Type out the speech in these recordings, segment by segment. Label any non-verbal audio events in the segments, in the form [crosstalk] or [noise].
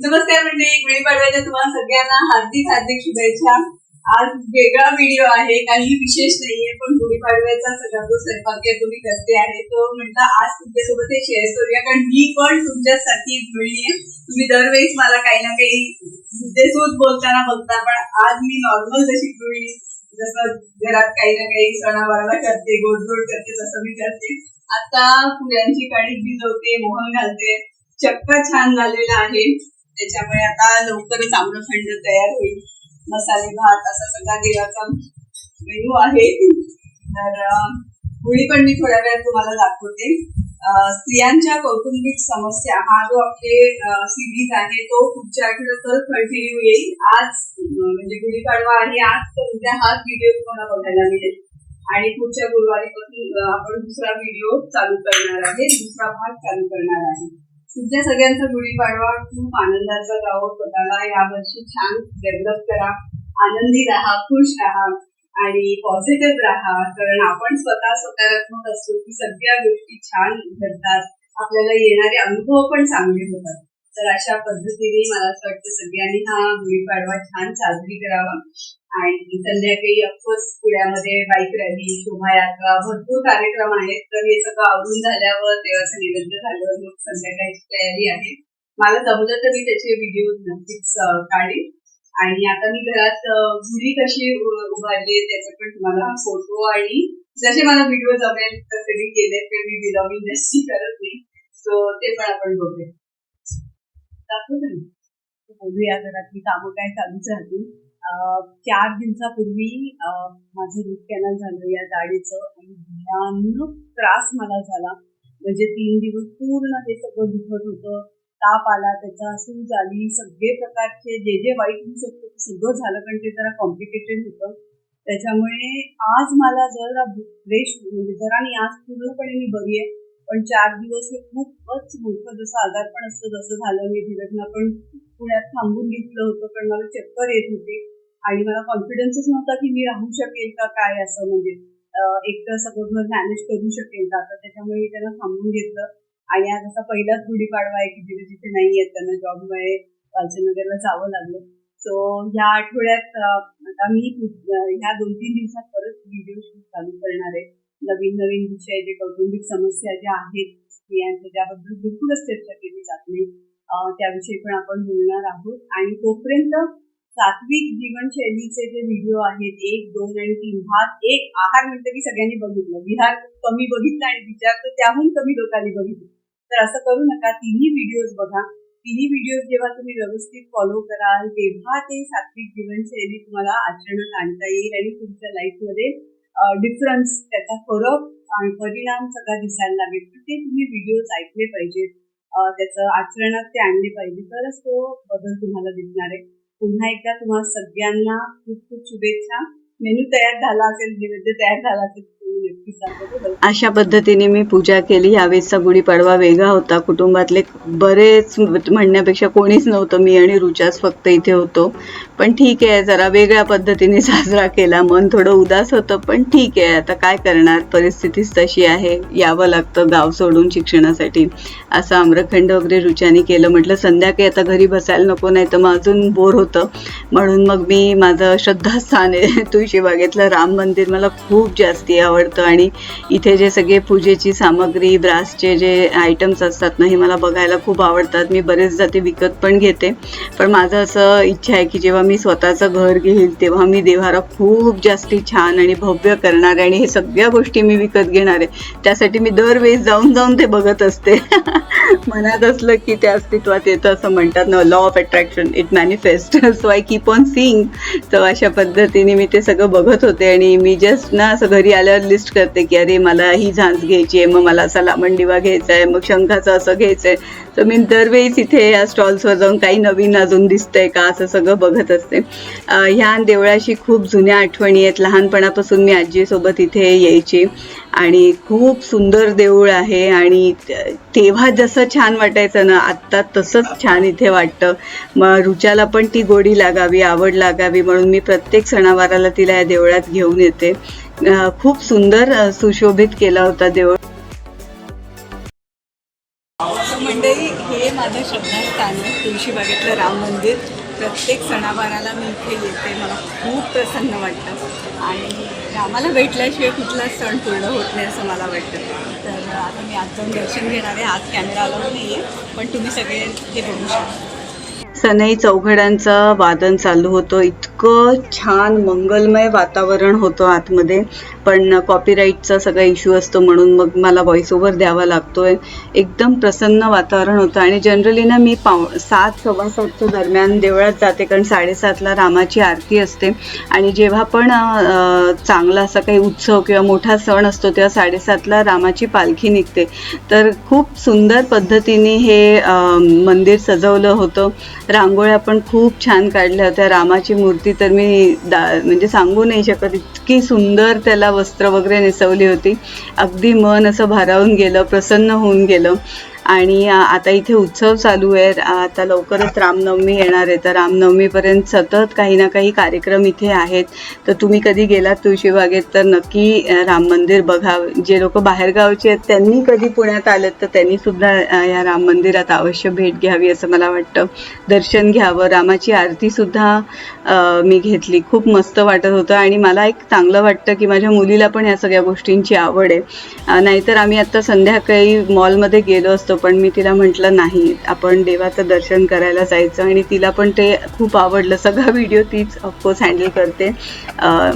नमस्कार मंडळी गुढीपाडव्याच्या तुम्हाला सगळ्यांना हार्दिक हार्दिक शुभेच्छा. आज वेगळा व्हिडिओ आहे काही विशेष नाहीये पण गुढीपाडव्याचा सगळा जो स्वयंपाक तुम्ही करते आहे. तो म्हटलं आज तुमच्यासोबत हे शेअर करूया कारण मी पण तुमच्यासाठी जुळली आहे तुम्ही दरवेळेस मला काही ना काही मुद्देसूद बोलताना बघता पण आज मी नॉर्मल जशी जुळली जसं घरात काही ना काही सणावाराला करते गोडधोड करते तसं मी करते. आता फुलांची काळी भिजवते मोहन घालते. चक्क छान झालेला आहे. त्याच्यामुळे आता लवकरच आम्रखंड तयार होईल. मसाले भात असा सगळा देवाचा मेनू आहे. तर होळी पण मी थोड्या वेळात तुम्हाला दाखवते. स्त्रियांच्या कौटुंबिक समस्या हा जो आपले सिरीज आहे तो पुढच्या आठवड्यात कंटिन्यू येईल. आज म्हणजे गुढीपाडवा आहे. आज तर उद्या हाच व्हिडिओ तुम्हाला बघायला मिळेल. आणि पुढच्या गुरुवारीपासून आपण दुसरा व्हिडिओ चालू करणार आहे. दुसरा भाग चालू करणार आहे. तुमच्या सगळ्यांचा गुढीपाडवा खूप आनंदाचा जावं स्वतःला. यावर्षी छान डेव्हलप करा आनंदी राहा खुश राहा आणि पॉझिटिव्ह राहा. कारण आपण स्वतः सकारात्मक असतो की सगळ्या गोष्टी छान घडतात. आपल्याला येणारे अनुभव पण चांगले होतात. तर अशा पद्धतीने मला असं वाटतं सगळ्यांनी हा गुढीपाडवा छान साजरी करावा. आणि संध्याकाळी अफकोर्स पुण्यामध्ये बाईक रॅली शोभायात्रा भरपूर कार्यक्रम आहेत. तर हे सगळं आवरून झाल्यावर देवाचं निबंध झाल्यावर मग संध्याकाळची तयारी आहे. मला जमलं तर मी त्याचे व्हिडिओ नक्कीच काढेन. आणि आता मी घरात गुढी कशी उभारली त्याचे पण तुम्हाला फोटो आणि जसे मला व्हिडिओ जमेल तसे मी केले ते मी बिलॉगिंग जास्ती करत नाही. सो ते पण आपण बघूया. बोलूया घरातली कामं काय चालूच राहतील. चार दिवसापूर्वी माझं रूट कॅनल झालं या गाडीचं आणि भयानक त्रास मला झाला. म्हणजे तीन दिवस पूर्ण ते सगळं दुखत होतं. ताप आला त्याचा सूज आली सगळे प्रकारचे जे जे वाईट होऊ शकतं ते सगळं झालं कारण ते जरा कॉम्प्लिकेटेड होतं. त्याच्यामुळे आज मला जरा फ्रेश म्हणजे जरा आणि आज पूर्णपणे मी बरी आहे. पण चार दिवस हे खूपच मोठं जसं आजारपण असतं. जसं झालं मी धीरजनं पण पुण्यात थांबून घेतलं होतं पण मला चक्कर येत होते. आणि मला कॉन्फिडन्सच नव्हता की मी राहू शकेल का काय असं. म्हणजे एकटं सगळं घर मॅनेज करू शकेल का? तर त्याच्यामुळे मी त्यांना थांबून घेतलं. आणि आज असा पहिलाच गुढीपाडवा आहे की तिथे तिथे नाही आहेत त्यांना जॉबमुळे वालचंदनगरला जावं लागलं. सो ह्या आठवड्यात आता मी ह्या दोन तीन दिवसात परत व्हिडिओ शूट चालू करणार आहे. नवीन नवीन विषय जे कौटुंबिक समस्या ज्या आहेत स्त्रियांच्या ज्याबद्दल बिलकुलच चर्चा केली जात नाही. त्याविषयी पण आपण बोलणार आहोत. आणि तोपर्यंत सात्विक जीवनशैलीचे जे व्हिडिओ आहेत एक दोन आणि तीन भाग एक आहार म्हणतं की सगळ्यांनी बघितलं. विहार कमी बघितलं आणि विचार तर त्याहून कमी लोकांनी बघितलं. तर असं करू नका तिन्ही व्हिडिओज बघा. तिन्ही व्हिडिओज जेव्हा तुम्ही व्यवस्थित फॉलो कराल तेव्हा ते सात्विक जीवनशैली तुम्हाला आचरणात आणता येईल आणि तुमच्या लाईफमध्ये डिफरन्स त्याचा फरक आणि परिणाम सगळा दिसायला लागेल. तर ते तुम्ही व्हिडिओज ऐकले पाहिजेत. त्याचं आचरणात ते आणले पाहिजे. तरच तो बदल तुम्हाला दिसणार आहे. पुन्हा एकदा तुम्हाला सगळ्यांना खूप खूप शुभेच्छा. मेनू तयार झाला असेल नैवेद्य म्हणजे तयार झाला असेल. अशा पद्धतीने मी पूजा केली. यावेळेसचा गुढीपाडवा वेगळा होता. कुटुंबातले बरेच म्हणण्यापेक्षा कोणीच नव्हतं. मी आणि रुचाच फक्त इथे होतो. पण ठीक आहे जरा वेगळ्या पद्धतीने साजरा केला. मन थोडं उदास होतं पण ठीक आहे. आता काय करणार? परिस्थितीच तशी आहे. यावं लागतं गाव सोडून शिक्षणासाठी. असं आम्रखंड वगैरे रुचाने केलं. म्हटलं संध्याकाळी आता घरी बसायला नको नाही तर मग अजून बोर होतं. म्हणून मग मी माझं श्रद्धास्थान आहे [laughs] तुळशीबागेतलं राम मंदिर. मला खूप जास्ती आवडतं. आणि इथे जे सगळे पूजेची सामग्री ब्रासचे जे आयटम्स असतात ना हे मला बघायला खूप आवडतात. मी बरेचदा ते विकत पण घेते. पण माझं असं इच्छा आहे की जेव्हा मी स्वतःचं घर घेईल तेव्हा मी देव्हारा खूप जास्ती छान आणि भव्य करणार आहे आणि हे सगळ्या गोष्टी मी विकत घेणार आहे. त्यासाठी मी दरवेळेस जाऊन जाऊन ते बघत असते. [laughs] मनात असलं की ते अस्तित्वात येतं असं म्हणतात ना law of attraction it manifest so I keep on seeing तर अशा पद्धतीने मी ते सगळं बघत होते आणि मी जस्ट ना असं घरी आल्यावर लिस्ट करते की अरे मला ही झांज घ्यायची आहे मग मला असा लामणदिवा घ्यायचा आहे मग शंखाचं असं घ्यायचं आहे. तर मी दरवेळीच इथे या स्टॉल्सवर जाऊन काही नवीन अजून दिसतंय का असं सगळं बघत असते. ह्या देवळाशी खूप जुन्या आठवणी आहेत. लहानपणापासून मी आजीसोबत इथे यायची. आणि खूप सुंदर देऊळ आहे आणि तेव्हा जसं छान वाटायचं ना आत्ता तसंच छान इथे वाटतं. मग रुचाला पण ती गोडी लागावी आवड लागावी म्हणून मी प्रत्येक सणावाराला तिला या देवळात घेऊन येते. खूप सुंदर सुशोभित केला होता देऊळ. मंडळी हे माझं श्रद्धास्थान आहे तुळशीबागेतलं राम मंदिर प्रत्येक सणावाराला मी इथे येते. मला खूप प्रसन्न वाटतं. आणि म्हणजे आम्हाला भेटल्याशिवाय कुठलाच सण पूर्ण होत नाही असं मला वाटतं. तर आता मी आज जाऊन दर्शन घेणार आहे. आज कॅमेरा आला नाही पण तुम्ही सगळे हे बघू शकता. सनई चौघड्यांचं वादन चालू होतं. इतकं छान मंगलमय वातावरण होतं आतमध्ये. पण कॉपीराईटचा सगळा इश्यू असतो म्हणून मग मला व्हॉइस ओव्हर द्यावा लागतोय. एकदम प्रसन्न वातावरण होतं आणि जनरली ना मी पाव सात सव्वा सातच्या दरम्यान देवळात जाते कारण साडेसातला रामाची आरती असते. आणि जेव्हा पण चांगला असा काही उत्सव किंवा मोठा सण असतो तेव्हा साडेसातला रामाची पालखी निघते. तर खूप सुंदर पद्धतीने हे मंदिर सजवलं होतं. रांगोळ्या पण खूप छान काढल्या होत्या. रामाची मूर्ती तर मी दा म्हणजे सांगू नाही शकत. इतकी सुंदर त्याला वस्त्र वगैरे नेसवली होती. अगदी मन असं भारावून गेलं प्रसन्न होऊन गेलं. आणि आता इथे उत्सव चालू आहे आता लवकरच रामनवमी येणार आहे. तर रामनवमीपर्यंत सतत काही ना काही कार्यक्रम इथे आहेत. तर तुम्ही कधी गेलात तुळशीबागेत? तर नक्की राम मंदिर बघा. जे लोक बाहेरगावचे आहेत त्यांनी कधी पुण्यात आलेत? तर त्यांनी सुद्धा या राम मंदिरात अवश्य भेट घ्यावी असं मला वाटतं. दर्शन घ्यावं. रामाची आरती सुद्धा मी घेतली. खूप मस्त वाटत होतं. आणि मला एक चांगलं वाटतं की माझ्या मुलीला पण या सगळ्या गोष्टींची आवड आहे. नाहीतर आम्ही आता संध्याकाळी मॉलमध्ये गेलो असतो. पण मी तिला म्हटलं नाही. आपण देवाचं दर्शन करायला जायचं आणि तिला पण ते खूप आवडलं. सगळा व्हिडिओ तीच ऑफकोर्स हँडल करते.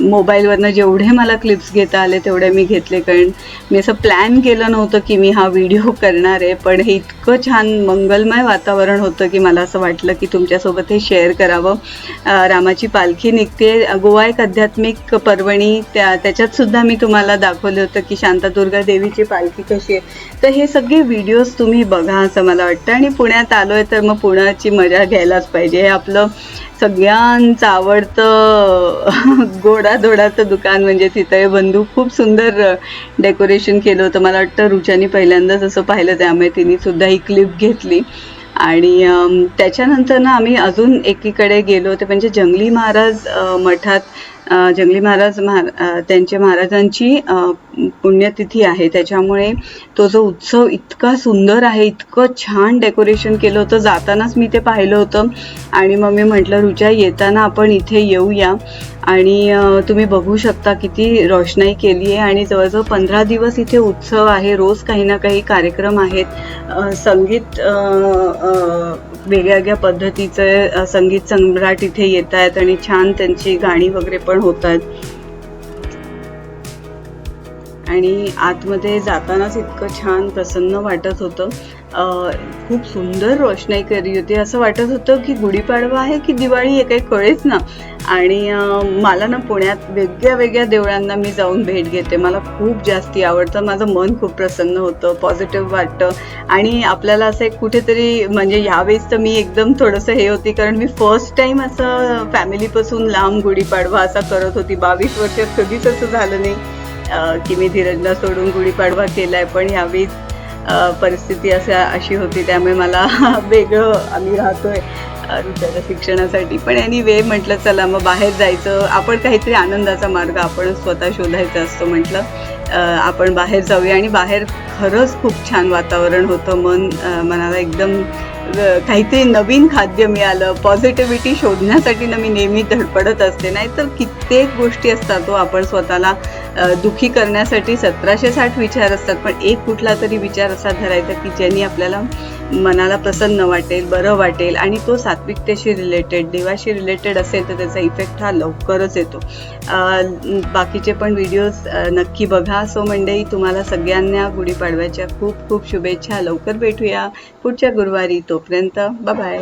मोबाईलवरनं जेवढे मला क्लिप्स घेता आले तेवढे मी घेतले. कारण मी असं प्लॅन केलं नव्हतं की मी हा व्हिडिओ [laughs] करणार आहे. पण हे इतकं छान मंगलमय वातावरण होतं की मला असं वाटलं की तुमच्यासोबत हे शेअर करावं. रामाची पालखी निघते. गोवा एक आध्यात्मिक पर्वणी. त्या त्याच्यात सुद्धा मी तुम्हाला दाखवलं होतं की शांतादुर्गा देवीची पालखी कशी आहे. तर हे सगळे व्हिडिओज तुम्ही तुम्ही बघा असं मला वाटतं. आणि पुण्यात आलोय तर मग पुण्याची मजा घ्यायलाच पाहिजे. हे आपलं सगळ्यांचं आवडतं [laughs] गोडाधोडाचं दुकान म्हणजे तिथे बंधू खूप सुंदर डेकोरेशन केलं होतं. मला वाटतं रुचानी पहिल्यांदाच असं पाहिलं त्यामुळे तिने सुद्धा ही क्लिप घेतली. आणि त्याच्यानंतर ना आम्ही अजून एकीकडे गेलो होते. म्हणजे जंगली महाराज मठात जंगली महाराज महा त्यांच्या महाराजांची पुण्यतिथी आहे. त्याच्यामुळे तो जो उत्सव इतका सुंदर आहे इतकं छान डेकोरेशन केलं होतं. जातानाच मी ते पाहिलं होतं. आणि मग मी म्हटलं रुचा येताना आपण इथे येऊया. आणि तुम्ही बघू शकता किती रोषणाई केली आहे आणि जवळजवळ पंधरा दिवस इथे उत्सव आहे. रोज काही ना काही कार्यक्रम आहेत. संगीत आ, आ, वेगळ्या वेगळ्या पद्धतीचे संगीत सम्राट इथे येत आहेत आणि छान त्यांची गाणी वगैरे पण होत आहेत. आणि आतमध्ये जातानाच इतकं छान प्रसन्न वाटत होतं. खूप सुंदर रोषणाई करी होती. असं वाटत होतं की गुढीपाडवा आहे की दिवाळी हे काही कळेच ना. आणि मला ना पुण्यात वेगळ्या वेगळ्या देवळांना मी जाऊन भेट घेते. मला खूप जास्ती आवडतं. माझं मन खूप प्रसन्न होतं पॉझिटिव्ह वाटतं. आणि आपल्याला असं एक कुठेतरी म्हणजे ह्यावेळेस तर मी एकदम थोडंसं हे होती कारण मी फर्स्ट टाईम असं फॅमिलीपासून लांब गुढीपाडवा असा करत होती. बावीस वर्षात कधीच असं झालं नाही की मी धीरजला सोडून गुढीपाडवा केलाय. पण यावेळी परिस्थिती अशा अशी होती. त्यामुळे मला [laughs] वेगळं आम्ही राहतोय. अ, शिक्षणासाठी. पण यांनी वे म्हटलं चला मग बाहेर जायचं. आपण काहीतरी आनंदाचा मार्ग आपण स्वतः शोधायचा असतो म्हटलं. आपण बाहेर जाऊया. आणि बाहेर खरंच खूप छान वातावरण होतं. मन मनाला एकदम काहीतरी नवीन खाद्य मिळालं. पॉझिटिव्हिटी शोधण्यासाठी ना मी नेहमी धडपडत असते. नाहीतर कित्येक गोष्टी असतात तो आपण स्वतःला दुखी करण्यासाठी. सतराशे साठ विचार असतात. पण एक कुठला तरी विचार असा धरायचा की ज्यांनी आपल्याला मनाला प्रसन्न वाटेल बरं वाटेल आणि तो सात्विकतेशी रिलेटेड देवाशी रिलेटेड असेल तर त्याचा इफेक्ट हा लवकरच येतो. बाकीचे पण व्हिडिओज नक्की बघा. सो मंडई तुम्हाला सगळ्यांना गुढीपाडव्याच्या खूप खूप शुभेच्छा. लवकर भेटूया पुढच्या गुरुवारी. तोपर्यंत बाय